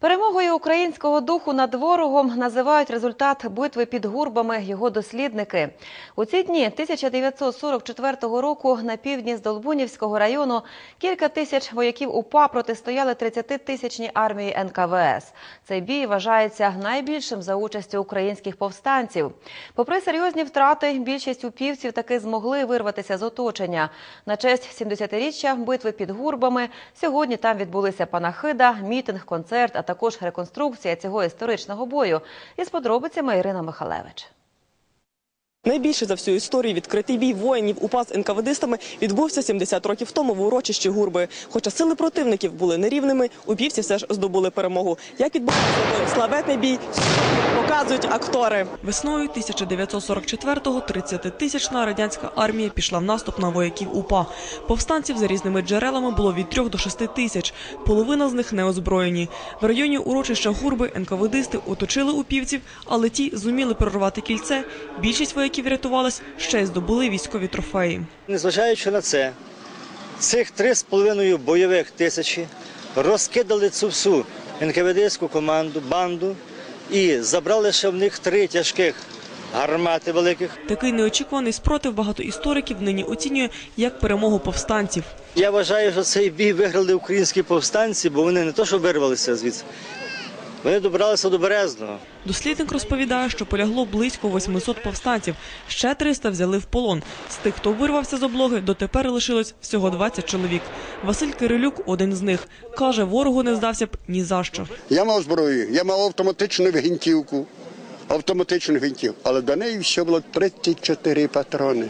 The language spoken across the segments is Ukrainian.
Перемогою українського духу над ворогом називають результат битви під гурбами його дослідники. У ці дні 1944 року на півдні з Долбунівського району кілька тисяч вояків УПА протистояли 30-тисячній армії НКВС. Цей бій вважається найбільшим за участю українських повстанців. Попри серйозні втрати, більшість упівців таки змогли вирватися з оточення. На честь 70-річчя битви під гурбами сьогодні там відбулися панахида, мітинг, концерт, також реконструкція цього історичного бою. Із подробицями Ірина Михалевич. Найбільше за всю історію відкритий бій воїнів УПА з НКВДистами відбувся 70 років тому в урочищі Гурби. Хоча сили противників були нерівними, упівці все ж здобули перемогу. Як відбувався той славетний бій, показують актори. Весною 1944-го 30-тисячна радянська армія пішла в наступ на вояків УПА. Повстанців за різними джерелами було від 3 до 6 тисяч. Половина з них не озброєні. В районі урочища Гурби НКВДисти оточили упівців, але ті зуміли прорвати кільце. Більшість вояків рятувалась, ще й здобули військові трофеї. Незважаючи на це, цих 3,5 бойових тисячі розкидали цю всю НКВДську команду, банду і забрали ще в них три тяжких гармати великих. Такий неочікуваний спротив багато істориків нині оцінює як перемогу повстанців. Я вважаю, що цей бій виграли українські повстанці, бо вони не то, що вирвалися звідси, вони добралися до Березного. Дослідник розповідає, що полягло близько 800 повстанців. Ще 300 взяли в полон. З тих, хто вирвався з облоги, дотепер лишилось всього 20 чоловік. Василь Кирилюк один з них. Каже, ворогу не здався б ні за що. Я мав зброю, я мав автоматичну гвинтівку, автоматичну гвинтівку, але до неї ще було 34 патрони.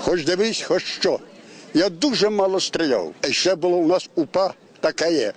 Хоч дивись, хоч що. Я дуже мало стріляв. І ще було у нас упа таке є,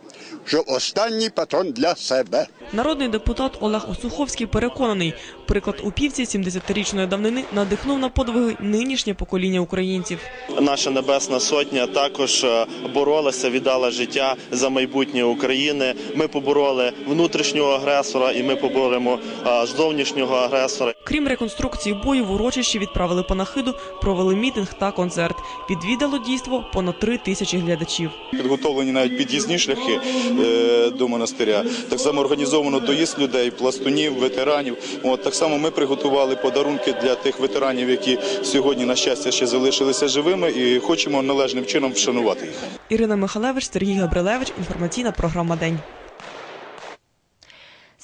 що останній патрон для себе. Народний депутат Олег Осуховський переконаний, приклад упівці 70-річної давнини надихнув на подвиги нинішнє покоління українців. Наша небесна сотня також е, боролася, віддала життя за майбутнє України. Ми побороли внутрішнього агресора, і ми поборемо е, зовнішнього агресора. Крім реконструкції бою, в урочищі відправили панахиду, провели мітинг та концерт. Відвідало дійство понад три тисячі глядачів. Підготовлені навіть під'їзні шляхи до монастиря. Так само організовано доїзд людей, пластунів, ветеранів. От так само ми приготували подарунки для тих ветеранів, які сьогодні, на щастя, ще залишилися живими, і хочемо належним чином вшанувати їх. Ірина Михалевич, Сергій Габрилевич. Інформаційна програма День.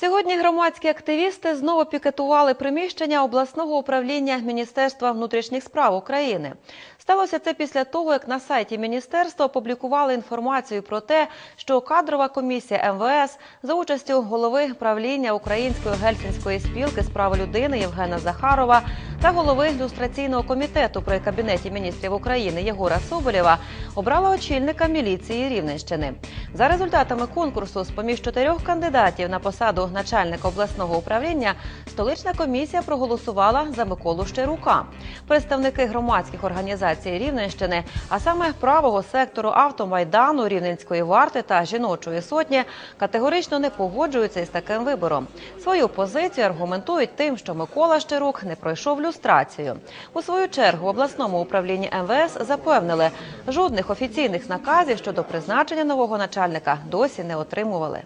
Сьогодні громадські активісти знову пікетували приміщення обласного управління Міністерства внутрішніх справ України. Сталося це після того, як на сайті міністерства опублікували інформацію про те, що кадрова комісія МВС за участю голови правління Української гельсінської спілки з людини Євгена Захарова та голови люстраційного комітету при кабінеті міністрів України Єгора Соболєва обрала очільника міліції Рівненщини. За результатами конкурсу з поміж чотирьох кандидатів на посаду начальника обласного управління столична комісія проголосувала за Миколу Щерука. Представники громадських організацій Рівненщини, а саме правого сектору автомайдану, Рівненської варти та жіночої сотні, категорично не погоджуються із таким вибором. Свою позицію аргументують тим, що Микола Щерук не пройшов люстрацію. У свою чергу в обласному управлінні МВС запевнили, жодних офіційних наказів щодо призначення нового начальника досі не отримували.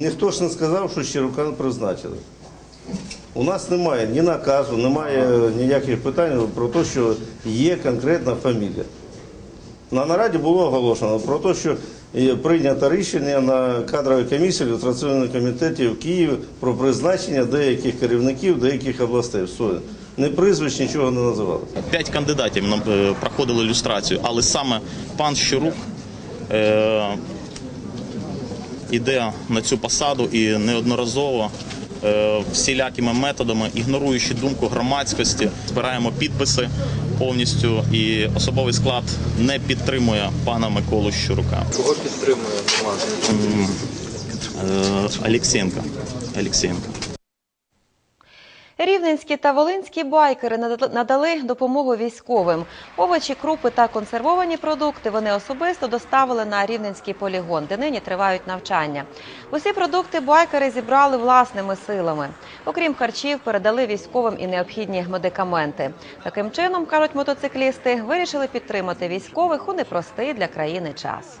Ніхто ж не сказав, що Щирука призначили. У нас немає ні наказу, немає ніяких питань про те, що є конкретна фамілія. На нараді було оголошено про те, що прийнято рішення на кадровій комісії ілюстраційному комітеті в Києві про призначення деяких керівників деяких областей. Не прізвищ, нічого не називали. П'ять кандидатів нам е, проходили люстрацію, але саме пан Щурук е, іде на цю посаду і неодноразово. е, Всілякими методами, ігноруючи думку громадськості, збираємо підписи повністю, і особовий склад не підтримує пана Миколу Щурука. Кого підтримує команда? Рівненські та волинські байкери надали допомогу військовим. Овочі, крупи та консервовані продукти вони особисто доставили на рівненський полігон, де нині тривають навчання. Усі продукти байкери зібрали власними силами. Окрім харчів, передали військовим і необхідні медикаменти. Таким чином, кажуть мотоциклісти, вирішили підтримати військових у непростий для країни час.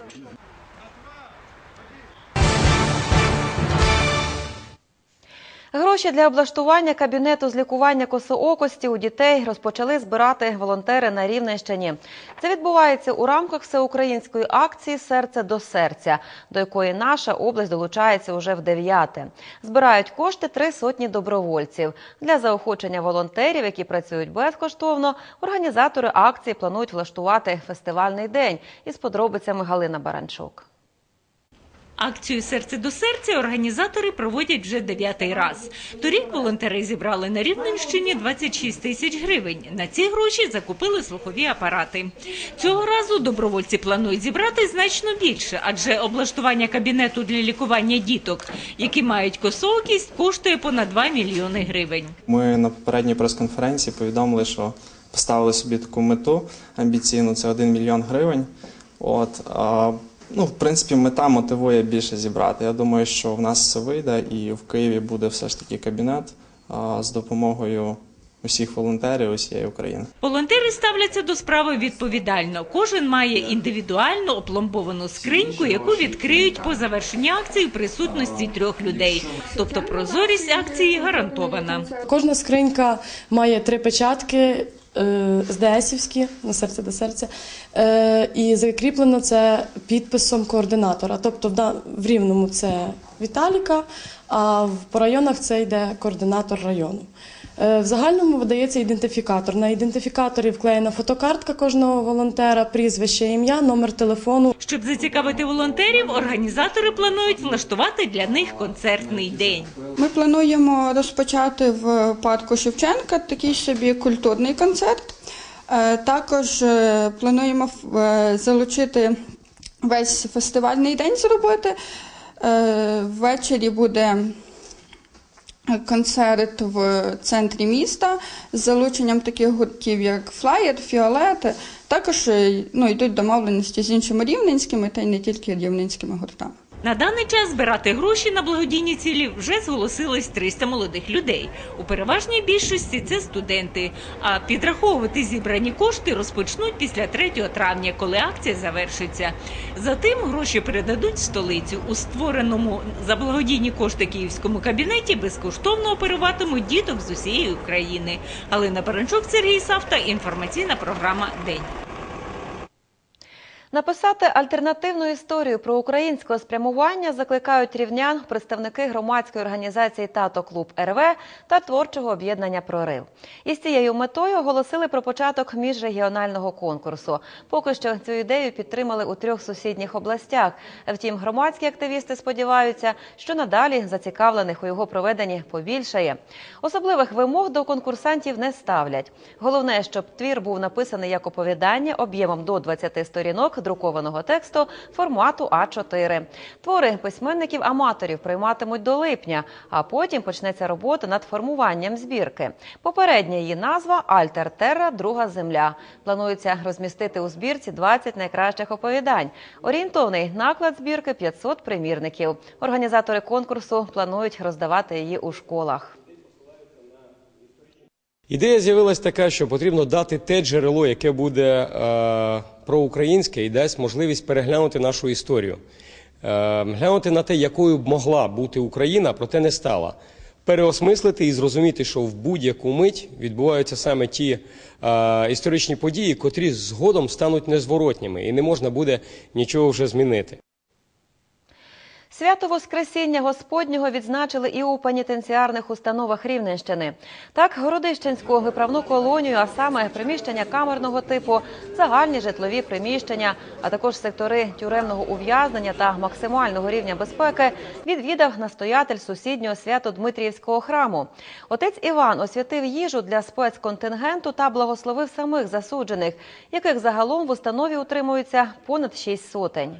Гроші для облаштування кабінету з лікування косоокості у дітей розпочали збирати волонтери на Рівненщині. Це відбувається у рамках всеукраїнської акції Серце до серця, до якої наша область долучається уже в дев'яте. Збирають кошти три сотні добровольців. Для заохочення волонтерів, які працюють безкоштовно, організатори акції планують влаштувати фестивальний день. Із подробицями Галина Баранчук. Акцію Серце до серця організатори проводять вже дев'ятий раз. Торік волонтери зібрали на Рівненщині 26 тисяч гривень. На ці гроші закупили слухові апарати. Цього разу добровольці планують зібрати значно більше, адже облаштування кабінету для лікування діток, які мають косоокість, коштує понад 2 мільйони гривень. Ми на попередній прес-конференції повідомили, що поставили собі таку мету амбіційну це 1 мільйон гривень. От, ну, в принципі, мета мотивує більше зібрати. Я думаю, що в нас все вийде, і в Києві буде все ж таки кабінет а, з допомогою усіх волонтерів усієї України. Волонтери ставляться до справи відповідально. Кожен має індивідуально опломбовану скриньку, яку відкриють по завершенні акції в присутності трьох людей. Тобто прозорість акції гарантована. Кожна скринька має три печатки е, СДСівські на серце до серця, е, і закріплено це підписом координатора. Тобто в, рівному це Віталіка, а по районах це йде координатор району. Е, В загальному видається ідентифікатор. На ідентифікаторі вклеєна фотокартка кожного волонтера, прізвище, ім'я, номер телефону. Щоб зацікавити волонтерів, організатори планують влаштувати для них концертний день. Ми плануємо розпочати в парку Шевченка такий собі культурний концерт. Е, Також е, плануємо залучити весь фестивальний день зробити. Ввечері буде концерт в центрі міста з залученням таких гуртків, як Флаєр, Фіолет. Також е, ну, йдуть домовленості з іншими рівненськими та й не тільки рівненськими гуртами. На даний час збирати гроші на благодійні цілі вже зголосилось 300 молодих людей. У переважній більшості це студенти. А підраховувати зібрані кошти розпочнуть після 3 травня, коли акція завершиться. Затим гроші передадуть столицю. У створеному за благодійні кошти київському кабінеті безкоштовно оперуватимуть діток з усієї України. Галина Баранчук, Сергій Савта. Інформаційна програма День. Написати альтернативну історію про українського спрямування закликають рівнян представники громадської організації Тато Клуб РВ та творчого об'єднання Прорив. Із цією метою оголосили про початок міжрегіонального конкурсу. Поки що цю ідею підтримали у трьох сусідніх областях. Втім, громадські активісти сподіваються, що надалі зацікавлених у його проведенні побільшає. Особливих вимог до конкурсантів не ставлять. Головне, щоб твір був написаний як оповідання об'ємом до 20 сторінок друкованого тексту формату А4. Твори письменників-аматорів прийматимуть до липня, а потім почнеться робота над формуванням збірки. Попередня її назва Альтер Терра Друга земля. Планується розмістити у збірці 20 найкращих оповідань. Орієнтовний наклад збірки 500 примірників. Організатори конкурсу планують роздавати її у школах. Ідея з'явилась така, що потрібно дати те джерело, яке буде е, проукраїнське і дасть можливість переглянути нашу історію, е, глянути на те, якою б могла бути Україна, проте не стала. Переосмислити і зрозуміти, що в будь-яку мить відбуваються саме ті е, історичні події, котрі згодом стануть незворотніми, і не можна буде нічого вже змінити. Свято Воскресіння Господнього відзначили і у пенітенціарних установах Рівненщини. Так, Городищенську виправну колонію, а саме приміщення камерного типу, загальні житлові приміщення, а також сектори тюремного ув'язнення та максимального рівня безпеки відвідав настоятель сусіднього свято-Дмитріївського храму. Отець Іван освятив їжу для спецконтингенту та благословив самих засуджених, яких загалом в установі утримується понад шість сотень.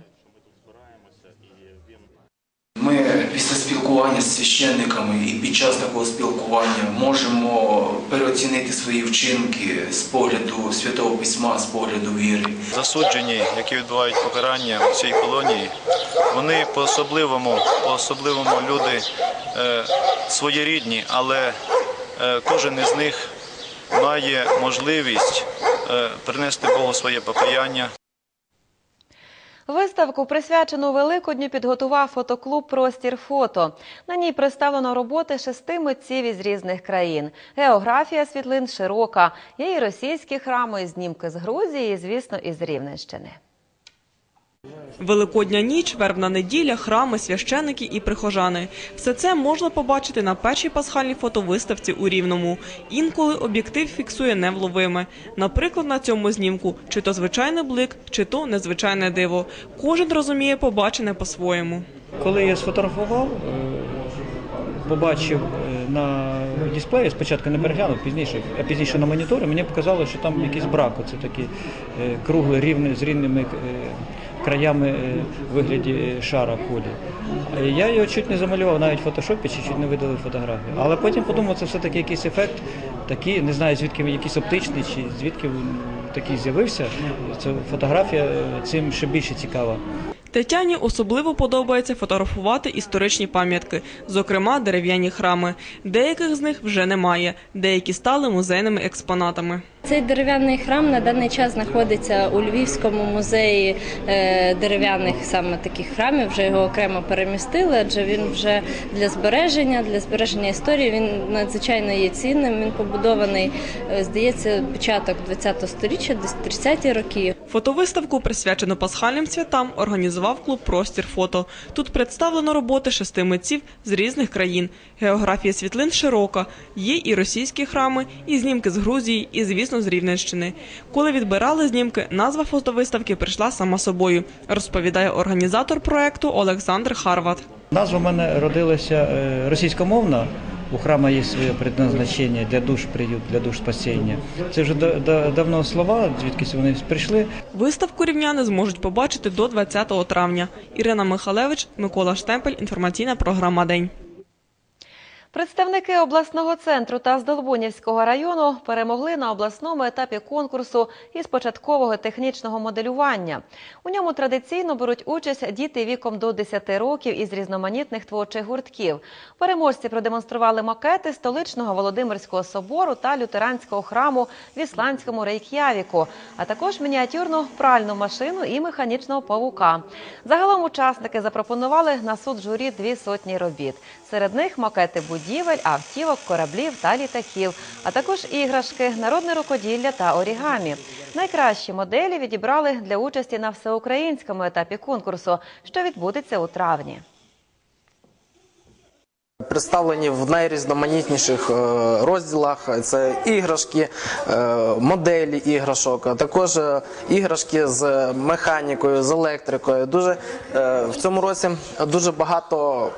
Ми після спілкування з священниками і під час такого спілкування можемо переоцінити свої вчинки з погляду святого письма, з погляду віри. засуджені, які відбувають покарання у цій колонії, вони по-особливому, по-особливому люди е, своєрідні, але е, кожен із них має можливість е, принести Богу своє покаяння. Виставку, присвячену Великодню, підготував фотоклуб Простір фото. На ній представлено роботи шести митців із різних країн. Географія світлин широка. Є і російські храми, і знімки з Грузії, і, звісно, із Рівненщини. Великодня ніч, вербна неділя, храми, священики і прихожани. Все це можна побачити на першій пасхальній фотовиставці у Рівному. Інколи об'єктив фіксує невловиме. Наприклад, на цьому знімку чи то звичайний блик, чи то незвичайне диво. Кожен розуміє побачене по-своєму. Коли я сфотографував, е, побачив е, на дисплеї, спочатку не переглянув, пізніше, а пізніше на моніторі, мені показало, що там якийсь брак. Це такі е, круглі, рівні, з рівними краями е, в вигляді е, шара кулі. Е, Я його чуть не замалював навіть в фотошопі, чи чуть не видалив фотографію. Але потім подумав, це все-таки якийсь ефект, такий, не знаю, звідки він якийсь оптичний, чи звідки він такий з'явився. Це фотографія цим ще більше цікава. Тетяні особливо подобається фотографувати історичні пам'ятки, зокрема дерев'яні храми. Деяких з них вже немає, деякі стали музейними експонатами. Цей дерев'яний храм на даний час знаходиться у Львівському музеї е, дерев'яних саме таких храмів. Вже його окремо перемістили, адже він вже для збереження, для збереження історії він надзвичайно є цінним. Він побудований, е, здається, початок ХХ століття, десь 30-ті роки. Фотовиставку, присвячену пасхальним святам, організував клуб Простір фото. Тут представлено роботи шести митців з різних країн. Географія світлин широка. Є і російські храми, і знімки з Грузії, і, звісно, з Рівненщини. Коли відбирали знімки, назва фотовиставки прийшла сама собою, розповідає організатор проекту Олександр Харват. Назва в мене родилася е, російськомовна. У храма є своє предназначення для душ приют, для душ спасіння. Це вже да- да- давно слова, звідкись вони прийшли. Виставку рівняни зможуть побачити до 20 травня. Ірина Михалевич, Микола Штемпель. Інформаційна програма День. Представники обласного центру та Здолбунівського району перемогли на обласному етапі конкурсу із початкового технічного моделювання. У ньому традиційно беруть участь діти віком до 10 років із різноманітних творчих гуртків. Переможці продемонстрували макети столичного Володимирського собору та лютеранського храму в ісландському Рейк'явіку, а також мініатюрну пральну машину і механічного павука. Загалом учасники запропонували на суд журі дві сотні робіт. Серед них макети будівель, автівок, кораблів та літаків, а також іграшки, народне рукоділля та орігамі. Найкращі моделі відібрали для участі на всеукраїнському етапі конкурсу, що відбудеться у травні. Представлені в найрізноманітніших е, розділах. Це іграшки, е, моделі іграшок, а також е, іграшки з механікою, з електрикою. Дуже в цьому році дуже багато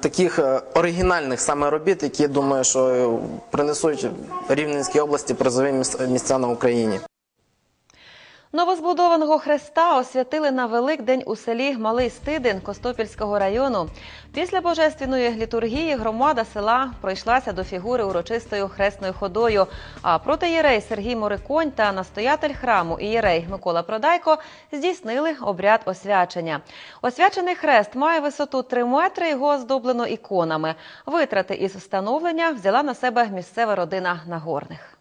таких оригінальних саме робіт, які думаю, що принесуть Рівненській області призові міс- місця на Україні. Новозбудованого хреста освятили на Великдень у селі Малий Стидин Костопільського району. Після божественної літургії громада села пройшлася до фігури урочистою хресною ходою. А протиєрей Сергій Мориконь та настоятель храму ієрей Микола Продайко здійснили обряд освячення. Освячений хрест має висоту 3 метри. Його оздоблено іконами. Витрати із встановлення взяла на себе місцева родина Нагорних.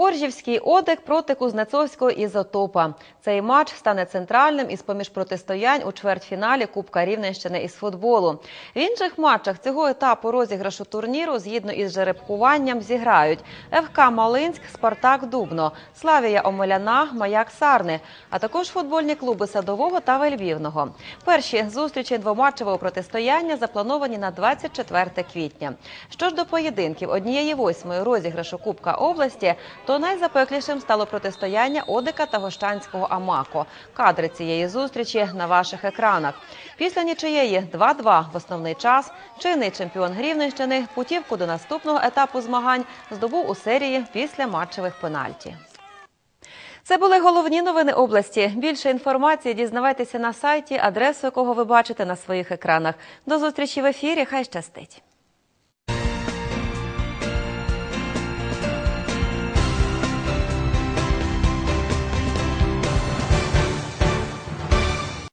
Оржівський одек проти Кузнецовського ізотопа. Цей матч стане центральним із поміж протистоянь у чвертьфіналі Кубка Рівненщини із футболу. В інших матчах цього етапу розіграшу турніру згідно із жеребкуванням зіграють ФК Малинськ, Спартак Дубно, Славія Омеляна, Маяк Сарни, а також футбольні клуби Садового та Вельвівного. Перші зустрічі двоматчевого протистояння заплановані на 24 квітня. Що ж до поєдинків однієї восьмої розіграшу Кубка області, то найзапеклішим стало протистояння Одика та Гощанського Амако. Кадри цієї зустрічі на ваших екранах. Після нічиєї 2-2 в основний час чинний чемпіон Рівненщини путівку до наступного етапу змагань здобув у серії після матчевих пенальті. Це були головні новини області. Більше інформації дізнавайтеся на сайті, адресу якого ви бачите на своїх екранах. До зустрічі в ефірі. Хай щастить.